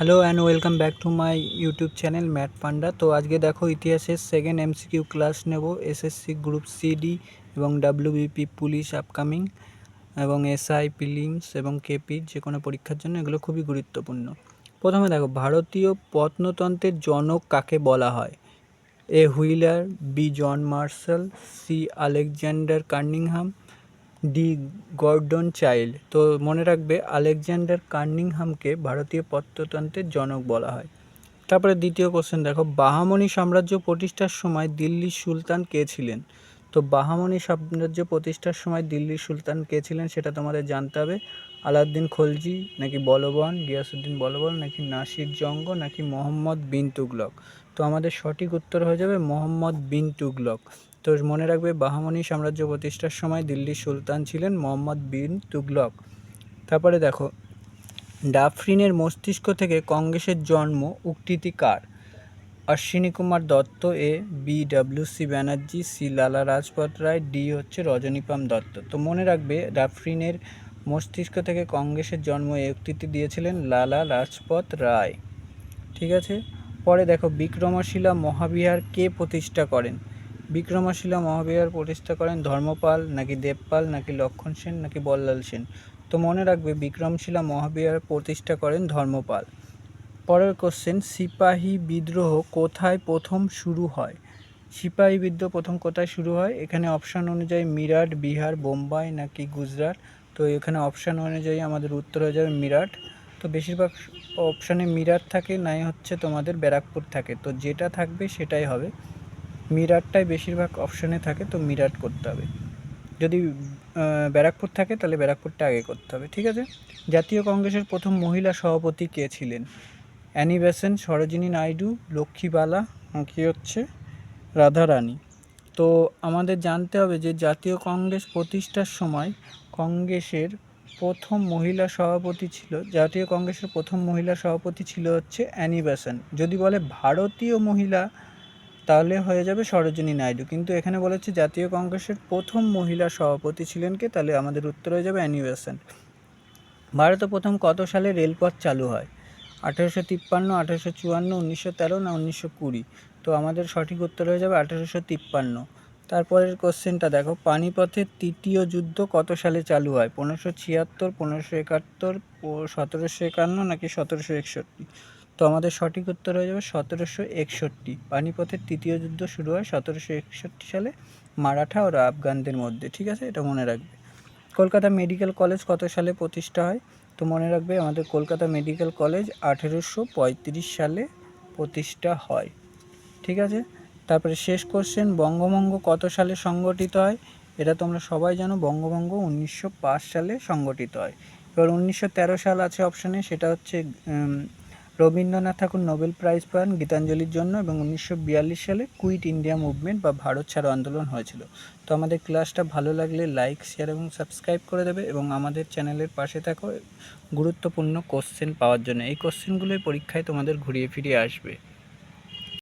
Hello and welcome back to my YouTube channel Matt Panda. তো আজকে দেখো ইতিহাসের সেকেন্ড এমসিকিউ ক্লাস নেব এসএসসি গ্রুপ সিডি এবং ডাব্লিউবিপি পুলিশ আপকামিং এবং এসআই পিলিমস এবং কেপি যে কোনো পরীক্ষার জন্য, এগুলো খুবই গুরুত্বপূর্ণ। প্রথমে দেখো, ভারতীয় প্রত্নতন্ত্রের জনক কাকে বলা হয়? A Wheeler B John Marshall C Alexander Cunningham D Gordon Childe. তো মনে রাখবে, আলেকজান্ডার কার্নিংহামকে ভারতীয় প্রত্নতন্ত্রের জনক বলা হয়। তারপরে দ্বিতীয় কোশ্চেন দেখো, বাহামনি সাম্রাজ্য প্রতিষ্ঠার সময় দিল্লির সুলতান কে ছিলেন? তো বাহামনি সাম্রাজ্য প্রতিষ্ঠার সময় দিল্লির সুলতান কে ছিলেন সেটা তোমাদের জানতে হবে। আলাউদ্দিন খলজি, নাকি বলবন গিয়াসুদ্দিন বলবন, নাকি নাসির জঙ্গ, নাকি মোহাম্মদ বিন তুগলক? তো আমাদের সঠিক উত্তর হয়ে যাবে মোহাম্মদ বিন তুগলক। তো মনে রাখবে বাহামনি সাম্রাজ্য প্রতিষ্ঠার সময় দিল্লির সুলতান ছিলেন মোহাম্মদ বিন তুগলক। তারপরে দেখো, ডাফরিনের মস্তিষ্ক থেকে কংগ্রেসের জন্ম উক্তিটি কার? Ashwini Kumar Dutta, A B W C Banerjee, C Lala Rajpat Rai, D হচ্ছে রজনীপাম দত্ত। তো মনে রাখবে ডাফরিনের মস্তিষ্ক থেকে কংগ্রেসের জন্ম এ উক্তিটি দিয়েছিলেন লালা রাজপথ রায়। ঠিক আছে? পরে দেখো, বিক্রমশিলা মহাবিহার কে প্রতিষ্ঠা করেন? বিক্রমশিলা মহাবিহার প্রতিষ্ঠা করেন ধর্মপাল, নাকি দেবপাল, নাকি লক্ষণ সেন, নাকি বল্লাল সেন? তো মনে রাখবে, বিক্রমশিলা মহাবিহার প্রতিষ্ঠা করেন ধর্মপাল। পরের কোশ্চেন সিপাহী বিদ্রোহ কোথায় প্রথম শুরু হয়? সিপাহী বিদ্রোহ প্রথম কোথায় শুরু হয়? এখানে অপশান অনুযায়ী মিরাট, বিহার, বোম্বাই, নাকি গুজরাট? তো এখানে অপশান অনুযায়ী আমাদের উত্তর হয়ে যাবে মিরাট। তো বেশিরভাগ অপশানে মিরাট থাকে, নাই হচ্ছে তোমাদের ব্যারাকপুর থাকে। তো যেটা থাকবে সেটাই হবে। মিরাটটাই বেশিরভাগ অপশানে থাকে, তো মিরাট করতে হবে। যদি ব্যারাকপুর থাকে, তাহলে ব্যারাকপুরটা আগে করতে হবে, ঠিক আছে? জাতীয় কংগ্রেসের প্রথম মহিলা সভাপতি কে ছিলেন? অ্যানি বেসেন্ট সরোজিনী নাইডু, লক্ষ্মীবালা, কী হচ্ছে? রাধারানী। তো আমাদের জানতে হবে যে, জাতীয় কংগ্রেস প্রতিষ্ঠার সময় কংগ্রেসের প্রথম মহিলা সভাপতি ছিল, জাতীয় কংগ্রেসের প্রথম মহিলা সভাপতি ছিল হচ্ছে অ্যানি বেসেন্ট যদি বলে ভারতীয় মহিলা তাহলে হয়ে যাবে সরোজিনী নাইডু। কিন্তু এখানে বলেছে জাতীয় কংগ্রেসের প্রথম মহিলা সভাপতি ছিলেন কে? তাহলে আমাদের উত্তর হয়ে যাবে অ্যানি ভারতে প্রথম কত সালে রেলপথ চালু হয়? আঠেরোশো তিপ্পান্ন, আঠেরোশো চুয়ান্ন, উনিশশো তেরো না উনিশশো কুড়ি? তো আমাদের সঠিক উত্তর হয়ে যাবে আঠেরোশো তিপ্পান্ন। তারপরের কোশ্চেনটা দেখো, পানিপথের তৃতীয় যুদ্ধ কত সালে চালু হয়? পনেরোশো ছিয়াত্তর, পনেরোশো একাত্তর সতেরোশো একান্ন নাকি সতেরোশো একষট্টি? তো আমাদের সঠিক উত্তর হয়ে যাবে সতেরোশো একষট্টি। পানিপথের তৃতীয় যুদ্ধ শুরু হয় সতেরোশো একষট্টি সালে মারাঠা ও আফগানদের মধ্যে, ঠিক আছে? এটা মনে রাখবে। কলকাতা মেডিকেল কলেজ কত সালে প্রতিষ্ঠা হয়? তো মনে রাখবে আমাদের কলকাতা মেডিকেল কলেজ আঠেরোশো পঁয়ত্রিশ সালে প্রতিষ্ঠা হয়, ঠিক আছে? তারপরে শেষ কোশ্চেন বঙ্গভঙ্গ কত সালে সংগঠিত হয়? এটা তোমরা সবাই জানো, বঙ্গভঙ্গ উনিশশো পাঁচ সালে সংগঠিত হয়। এবার উনিশশো তেরো সাল আছে অপশানে সেটা হচ্ছে রবীন্দ্রনাথ ঠাকুর নোবেল প্রাইজ পান গীতাঞ্জলির জন্য এবং উনিশশো বিয়াল্লিশ সালে কুইট ইন্ডিয়া মুভমেন্ট বা ভারত ছাড়ো আন্দোলন হয়েছিল। তো আমাদের ক্লাসটা ভালো লাগলে লাইক, শেয়ার এবং সাবস্ক্রাইব করে দেবে এবং আমাদের চ্যানেলের পাশে থাকো। গুরুত্বপূর্ণ কোশ্চেন পাওয়ার জন্য। এই কোশ্চেনগুলোই পরীক্ষায় তোমাদের ঘুরিয়ে ফিরিয়ে আসবে।